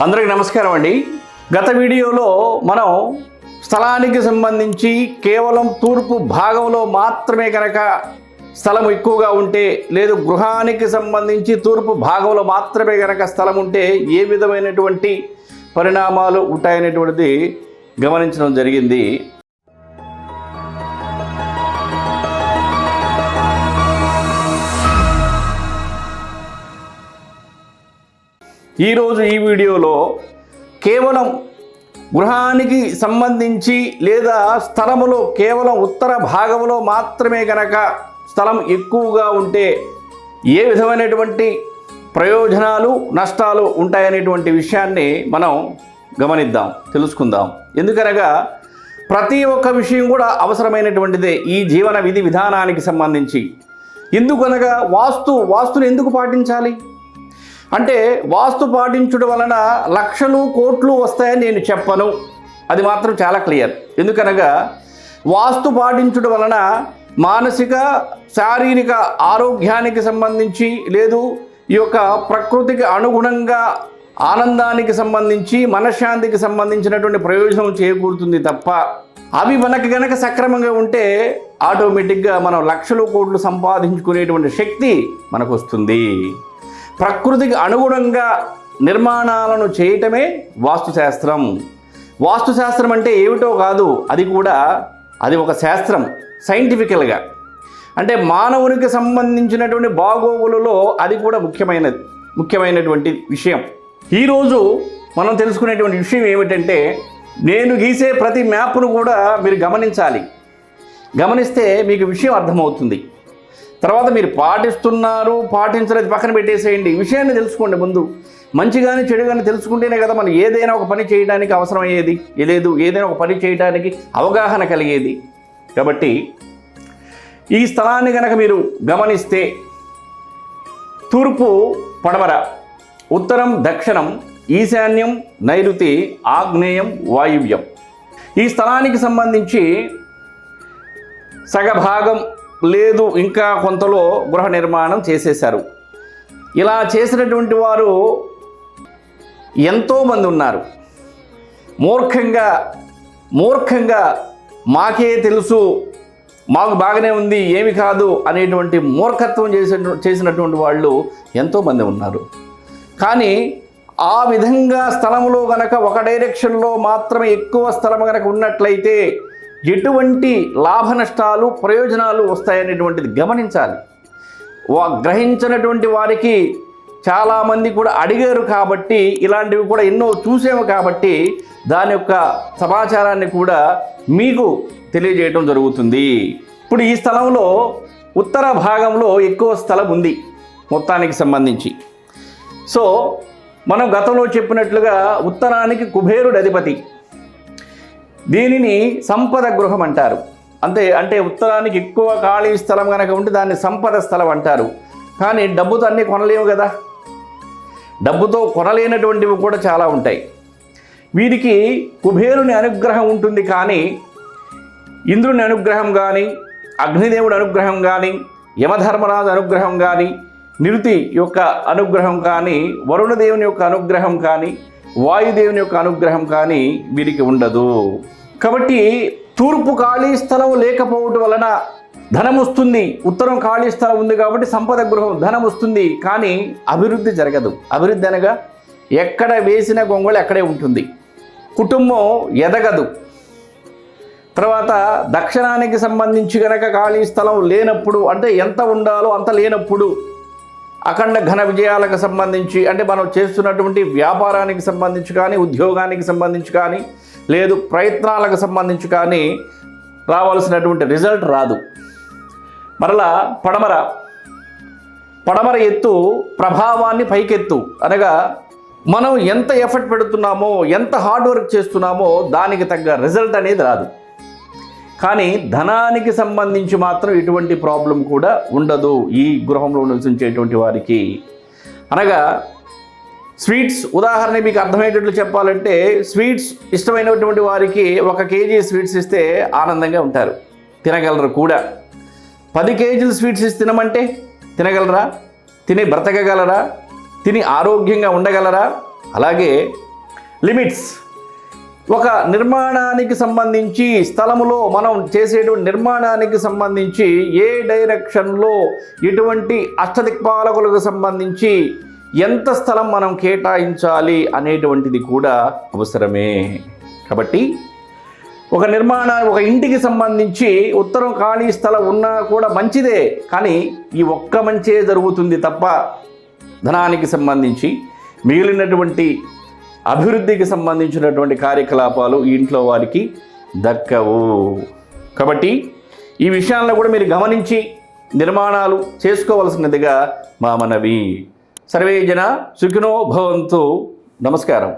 అందరికీ నమస్కారం అండి. గత వీడియోలో మనం స్థలానికి సంబంధించి కేవలం తూర్పు భాగంలో మాత్రమే కనుక స్థలం ఎక్కువగా ఉంటే లేదు గృహానికి సంబంధించి తూర్పు భాగంలో మాత్రమే కనుక స్థలం ఉంటే ఏ విధమైనటువంటి పరిణామాలు ఉంటాయనేటువంటిది గమనించడం జరిగింది. ఈరోజు ఈ వీడియోలో కేవలం గృహానికి సంబంధించి లేదా స్థలములో కేవలం ఉత్తర భాగంలో మాత్రమే గనక స్థలం ఎక్కువగా ఉంటే ఏ విధమైనటువంటి ప్రయోజనాలు నష్టాలు ఉంటాయనేటువంటి విషయాన్ని మనం గమనిద్దాం తెలుసుకుందాం. ఎందుకనగా ప్రతి ఒక్క విషయం కూడా అవసరమైనటువంటిదే ఈ జీవన విధి విధానానికి సంబంధించి. ఎందుకనగా వాస్తు వాస్తుని ఎందుకు పాటించాలి? అంటే వాస్తు పాటించడం వలన లక్షలు కోట్లు వస్తాయని నేను చెప్పను. అది మాత్రం చాలా క్లియర్. ఎందుకనగా వాస్తు పాటించడం వలన మానసిక శారీరక ఆరోగ్యానికి సంబంధించి లేదు ఈ యొక్క ప్రకృతికి అనుగుణంగా ఆనందానికి సంబంధించి మనశ్శాంతికి సంబంధించినటువంటి ప్రయోజనం చేకూరుతుంది తప్ప అవి మనకి గనక సక్రమంగా ఉంటే ఆటోమేటిక్గా మనం లక్షలు కోట్లు సంపాదించుకునేటువంటి శక్తి మనకు వస్తుంది ప్రకృతికి అనుగుణంగా నిర్మాణాలను చేయటమే వాస్తుశాస్త్రం వాస్తుశాస్త్రం అంటే ఏమిటో కాదు అది కూడా అది ఒక శాస్త్రం సైంటిఫికల్గా. అంటే మానవునికి సంబంధించినటువంటి బాగోగులలో అది కూడా ముఖ్యమైనది ముఖ్యమైనటువంటి విషయం. ఈరోజు మనం తెలుసుకునేటువంటి విషయం ఏమిటంటే నేను గీసే ప్రతి మ్యాప్ను కూడా మీరు గమనించాలి. గమనిస్తే మీకు విషయం అర్థమవుతుంది. తర్వాత మీరు పాటిస్తున్నారు పాటించలేదు పక్కన పెట్టేసేయండి. విషయాన్ని తెలుసుకోండి ముందు. మంచి కానీ చెడు కానీ తెలుసుకుంటేనే కదా మనం ఏదైనా ఒక పని చేయడానికి అవసరమయ్యేది. లేదు ఏదైనా ఒక పని చేయడానికి అవగాహన కలిగేది. కాబట్టి ఈ స్థలాన్ని కనుక మీరు గమనిస్తే తూర్పు పడమర ఉత్తరం దక్షిణం ఈశాన్యం నైరుతి ఆగ్నేయం వాయువ్యం. ఈ స్థలానికి సంబంధించి సగభాగం లేదు ఇంకా కొంతలో గృహ నిర్మాణం చేసేశారు. ఇలా చేసినటువంటి వారు ఎంతోమంది ఉన్నారు. మూర్ఖంగా మూర్ఖంగా మాకే తెలుసు మాకు బాగానే ఉంది ఏమి కాదు అనేటువంటి మూర్ఖత్వం చేసిన చేసినటువంటి వాళ్ళు ఎంతోమంది ఉన్నారు. కానీ ఆ విధంగా స్థలములో గనక ఒక డైరెక్షన్లో మాత్రమే ఎక్కువ స్థలం గనక ఉన్నట్లయితే ఎటువంటి లాభ నష్టాలు ప్రయోజనాలు వస్తాయనేటువంటిది గమనించాలి. వా గ్రహించినటువంటి వారికి చాలామంది కూడా అడిగారు కాబట్టి ఇలాంటివి కూడా ఎన్నో చూసాము కాబట్టి దాని యొక్క సమాచారాన్ని కూడా మీకు తెలియజేయడం జరుగుతుంది. ఇప్పుడు ఈ స్థలంలో ఉత్తర భాగంలో ఎక్కువ స్థలం ఉంది మొత్తానికి సంబంధించి. సో మనం గతంలో చెప్పినట్లుగా ఉత్తరానికి కుబేరుడు అధిపతి. దీనిని సంపద గృహం అంటారు. అంతే అంటే ఉత్తరానికి ఎక్కువ ఖాళీ స్థలం కనుక ఉంటే దాన్ని సంపద స్థలం అంటారు. కానీ డబ్బుతో అన్నీ కొనలేము కదా. డబ్బుతో కొనలేనటువంటివి కూడా చాలా ఉంటాయి. వీరికి కుబేరుని అనుగ్రహం ఉంటుంది కానీ ఇంద్రుని అనుగ్రహం కానీ అగ్నిదేవుడి అనుగ్రహం కానీ యమధర్మరాజు అనుగ్రహం కానీ నిరుతి యొక్క అనుగ్రహం కానీ వరుణదేవుని యొక్క అనుగ్రహం కానీ వాయుదేవుని యొక్క అనుగ్రహం కానీ వీరికి ఉండదు. కాబట్టి తూర్పు ఖాళీ స్థలం లేకపోవటం వలన ధనం వస్తుంది. ఉత్తరం ఖాళీ స్థలం ఉంది కాబట్టి సంపద గృహం ధనం వస్తుంది. కానీ అభివృద్ధి జరగదు. అభివృద్ధి అనగా ఎక్కడ వేసిన గొంగళి అక్కడే ఉంటుంది. కుటుంబం ఎదగదు. తర్వాత దక్షిణానికి సంబంధించి కనుక ఖాళీ స్థలం లేనప్పుడు అంటే ఎంత ఉండాలో అంత లేనప్పుడు అఖండ ఘన విజయాలకు సంబంధించి అంటే మనం చేస్తున్నటువంటి వ్యాపారానికి సంబంధించి కానీ ఉద్యోగానికి సంబంధించి కానీ లేదు ప్రయత్నాలకు సంబంధించి కానీ రావాల్సినటువంటి రిజల్ట్ రాదు. మరలా పడమర. పడమర ఎత్తు ప్రభావాన్ని పైకెత్తు. అనగా మనం ఎంత ఎఫర్ట్ పెడుతున్నామో ఎంత హార్డ్ వర్క్ చేస్తున్నామో దానికి తగ్గ రిజల్ట్ అనేది రాదు. కానీ ధనానికి సంబంధించి మాత్రం ఎటువంటి ప్రాబ్లం కూడా ఉండదు ఈ గృహంలో నివసించేటువంటి వారికి. అనగా స్వీట్స్ ఉదాహరణ మీకు అర్థమయ్యేటట్లు చెప్పాలంటే స్వీట్స్ ఇష్టమైనటువంటి వారికి ఒక కేజీ స్వీట్స్ ఇస్తే ఆనందంగా ఉంటారు. తినగలరు కూడా. పది కేజీలు స్వీట్స్ ఇస్తే తినమంటే తినగలరా? తిని బ్రతకగలరా? తిని ఆరోగ్యంగా ఉండగలరా? అలాగే లిమిట్స్. ఒక నిర్మాణానికి సంబంధించి స్థలములో మనం చేసేటువంటి నిర్మాణానికి సంబంధించి ఏ డైరెక్షన్లో ఎటువంటి అష్టదిక్పాలకులకు సంబంధించి ఎంత స్థలం మనం కేటాయించాలి అనేటువంటిది కూడా అవసరమే. కాబట్టి ఒక నిర్మాణ ఒక ఇంటికి సంబంధించి ఉత్తరం ఖాళీ స్థలం ఉన్నా కూడా మంచిదే కానీ ఈ ఒక్క మంచే జరుగుతుంది తప్ప ధనానికి సంబంధించి మిగిలినటువంటి అభివృద్ధికి సంబంధించినటువంటి కార్యకలాపాలు ఇంట్లో వారికి దక్కవు. కాబట్టి ఈ విషయాలను కూడా మీరు గమనించి నిర్మాణాలు చేసుకోవలసినదిగా మా మనవి. సర్వే జన సుఖినో భవంతు. నమస్కారం.